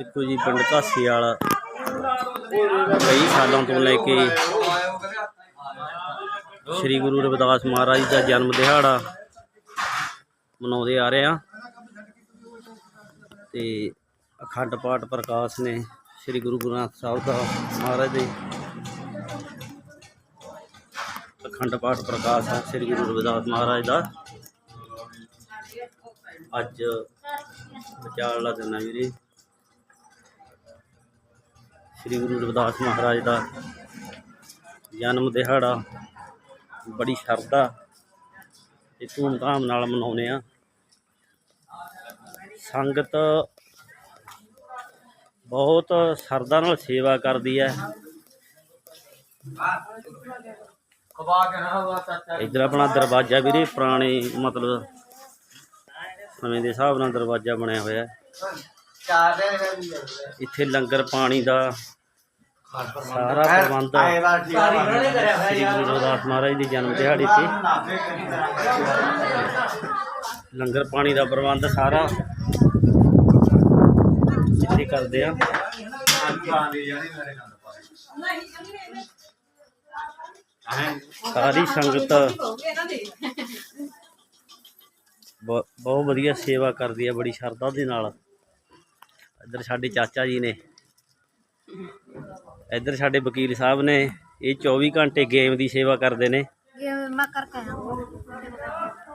ਇੱਕੋ ਜੀ ਪਿੰਡ ਘਾਸੀ ਵਾਲਾ ਕਈ ਸਾਲਾਂ ਤੋਂ ਲੈ ਕੇ ਸ੍ਰੀ ਗੁਰੂ ਰਵਿਦਾਸ ਮਹਾਰਾਜ ਦਾ ਜਨਮ ਦਿਹਾੜਾ ਮਨਾਉਂਦੇ ਆ ਰਹੇ ਆ ਤੇ ਅਖੰਡ ਪਾਠ ਪ੍ਰਕਾਸ਼ ਨੇ ਸ੍ਰੀ ਗੁਰੂ ਗ੍ਰੰਥ ਸਾਹਿਬ ਦਾ ਮਹਾਰਾਜ ਦੇ ਅਖੰਡ ਪਾਠ ਪ੍ਰਕਾਸ਼ ਹੈ, ਸ੍ਰੀ ਗੁਰੂ ਰਵਿਦਾਸ ਮਹਾਰਾਜ ਦਾ। ਅੱਜ ਵਿਚਾਰਲਾ ਦਿਨ ਹੈ ਵੀਰੇ ਸ੍ਰੀ ਗੁਰੂ ਰਵਿਦਾਸ ਮਹਾਰਾਜ ਦਾ ਜਨਮ ਦਿਹਾੜਾ। ਬੜੀ ਸ਼ਰਧਾ ਤੇ ਧੂਮਧਾਮ ਨਾਲ ਮਨਾਉਂਦੇ ਆ ਸੰਗਤ ਬਹੁਤ ਸਰਦਾ ਨਾਲ ਸੇਵਾ ਕਰਦੀ ਹੈ। ਇਧਰ ਆਪਣਾ ਦਰਵਾਜ਼ਾ ਵੀਰੇ ਪੁਰਾਣੇ ਮਤਲਬ ਸਮੇਂ ਦੇ ਹਿਸਾਬ ਨਾਲ ਦਰਵਾਜ਼ਾ ਬਣਿਆ ਹੋਇਆ। ਹੈ ਇੱਥੇ ਲੰਗਰ ਪਾਣੀ ਦਾ ਸਾਰਾ ਪ੍ਰਬੰਧ ਸ੍ਰੀ ਗੁਰੂ ਰਵਿਦਾਸ ਮਹਾਰਾਜ ਦੀ ਜਨਮ ਦਿਹਾੜੇ ਤੇ। ਲੰਗਰ ਪਾਣੀ ਦਾ ਪ੍ਰਬੰਧ ਸਾਰਾ ਇੱਥੇ ਕਰਦੇ ਆ। ਸਾਰੀ ਸੰਗਤ ਬ- ਬਹੁਤ ਵਧੀਆ ਸੇਵਾ ਕਰਦੀ ਹੈ ਬੜੀ ਸ਼ਰਧਾ ਦੇ ਨਾਲ ਇੱਧਰ ਸਾਡੇ ਚਾਚਾ ਜੀ ਨੇ ਇੱਧਰ ਸਾਡੇ ਵਕੀਲ ਸਾਹਿਬ ਨੇ ਇਹ 24 ਘੰਟੇ ਗੇਮ ਦੀ ਸੇਵਾ ਕਰਦੇ ਨੇ ये मैं करके आऊँ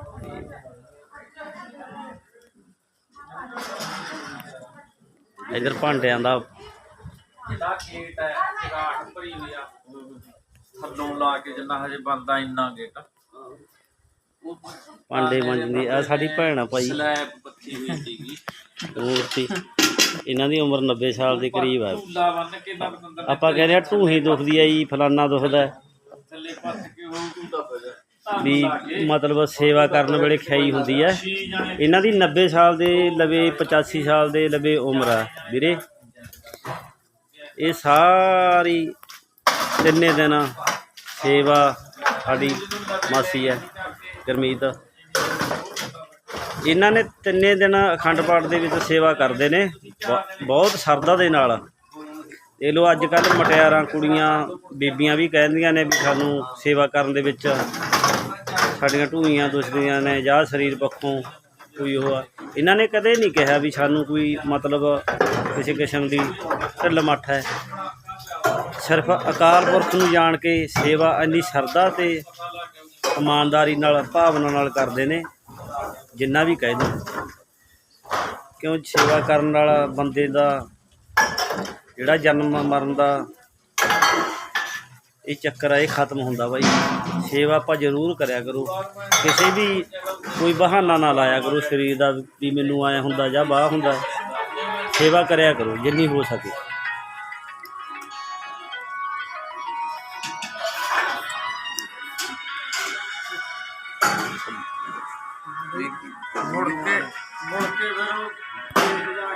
ਇੱਧਰ ਭਾਂਡਿਆਂ ਦਾ ਜਿਹੜਾ ਗੇਟ ਹੈ ਚਗਾਟ ਭਰੀ ਹੋਈ ਆ ਥੱਲੋਂ ਲਾ ਕੇ ਜਿੰਨਾ ਹਜੇ ਬੰਦਾ ਇੰਨਾ ਗੇਟ। ਭਾਂਡੇ ਮਾਂਜਦੀ ਆ ਸਾਡੀ ਭੈਣ ਆ ਭਾਈ। ਸਲੈਬ ਹੋਈ ਸੀਗੀ ਮੂਰਤੀ ਇਹਨਾਂ ਦੀ ਉਮਰ 90 ਸਾਲ ਦੇ ਕਰੀਬ ਆ। ਝੂਲਾ ਬੰਨ ਕੇ ਤਾਂ ਬੰਦਰ ਆਪਾਂ ਕਹਿੰਦੇ ਆ ਢੂਹੀ ਦੁਖਦੀ ਆ ਜੀ ਫਲਾਨਾ ਦੁਖਦਾ। ਥੱਲੇ ਪੱਥ ਕੇ ਉਹ ਝੂਲਾ ਪਿਆ ਵੀ ਮਤਲਬ ਸੇਵਾ ਕਰਨ ਵੇਲੇ ਖਿਆਈ ਹੁੰਦੀ ਹੈ ਇਹਨਾਂ ਦੀ 90 ਸਾਲ ਦੇ ਲਵੇ 85 ਸਾਲ ਦੇ ਲਵੇ ਉਮਰ ਆ। ਵੀਰੇ ਇਹ ਸਾਰੀ ਤਿੰਨੇ ਦਿਨ ਸੇਵਾ ਸਾਡੀ ਮਾਸੀ ਹੈ, ਗਰਮੀਤ। ਇਹਨਾਂ ਨੇ ਤਿੰਨੇ ਦਿਨ ਅਖੰਡ ਪਾਠ ਦੇ ਵਿੱਚ ਸੇਵਾ ਕਰਦੇ ਨੇ ਬ- ਬਹੁਤ ਸਰਦਾ ਦੇ ਨਾਲ। ਇਹ ਲੋ ਅੱਜ ਕੱਲ ਮਟਿਆਰਾਂ, ਕੁੜੀਆਂ, ਬੀਬੀਆਂ ਵੀ ਕਹਿੰਦੀਆਂ ਨੇ ਵੀ ਸਾਨੂੰ ਸੇਵਾ ਕਰਨ ਦੇ ਵਿੱਚ ਸਾਡੀਆਂ ਢੂਈਆਂ ਦੁਸਦੀਆਂ ਨੇ, ਜਾਂ ਸਰੀਰ ਪੱਖੋਂ ਕੋਈ ਉਹ ਆ। ਇਹਨਾਂ ਨੇ ਕਦੇ ਨਹੀਂ ਕਿਹਾ ਵੀ ਸਾਨੂੰ ਕੋਈ ਮਤਲਬ ਕਿਸੇ ਕਿਸਮ ਦੀ ਢਿੱਲ ਮੱਠ ਹੈ। ਸਿਰਫ ਅਕਾਲ ਪੁਰਖ ਨੂੰ ਜਾਣ ਕੇ ਸੇਵਾ ਇੰਨੀ ਸ਼ਰਧਾ ਤੇ ਇਮਾਨਦਾਰੀ ਨਾਲ, ਭਾਵਨਾ ਨਾਲ ਕਰਦੇ ਨੇ, ਜਿੰਨਾ ਵੀ ਕਹਿ ਦੋ ਕਿਉਂ ਸੇਵਾ ਕਰਨ ਵਾਲਾ ਬੰਦੇ ਦਾ ਜਿਹੜਾ ਜਨਮ ਮਰਨ ਦਾ ਇਹ ਚੱਕਰ ਆ, ਇਹ ਖਤਮ ਹੁੰਦਾ ਬਾਈ। ਸੇਵਾ ਆਪਾਂ ਜ਼ਰੂਰ ਕਰਿਆ ਕਰੋ। ਕਿਸੇ ਵੀ ਕੋਈ ਬਹਾਨਾ ਨਾ ਲਾਇਆ ਕਰੋ, ਸਰੀਰ ਦਾ ਵੀ ਮੈਨੂੰ ਆਇਆ ਹੁੰਦਾ ਜਾਂ ਬਾਹ ਹੁੰਦਾ। ਸੇਵਾ ਕਰਿਆ ਕਰੋ, ਜਿੰਨੀ ਹੋ ਸਕੇ। norte, norte, pero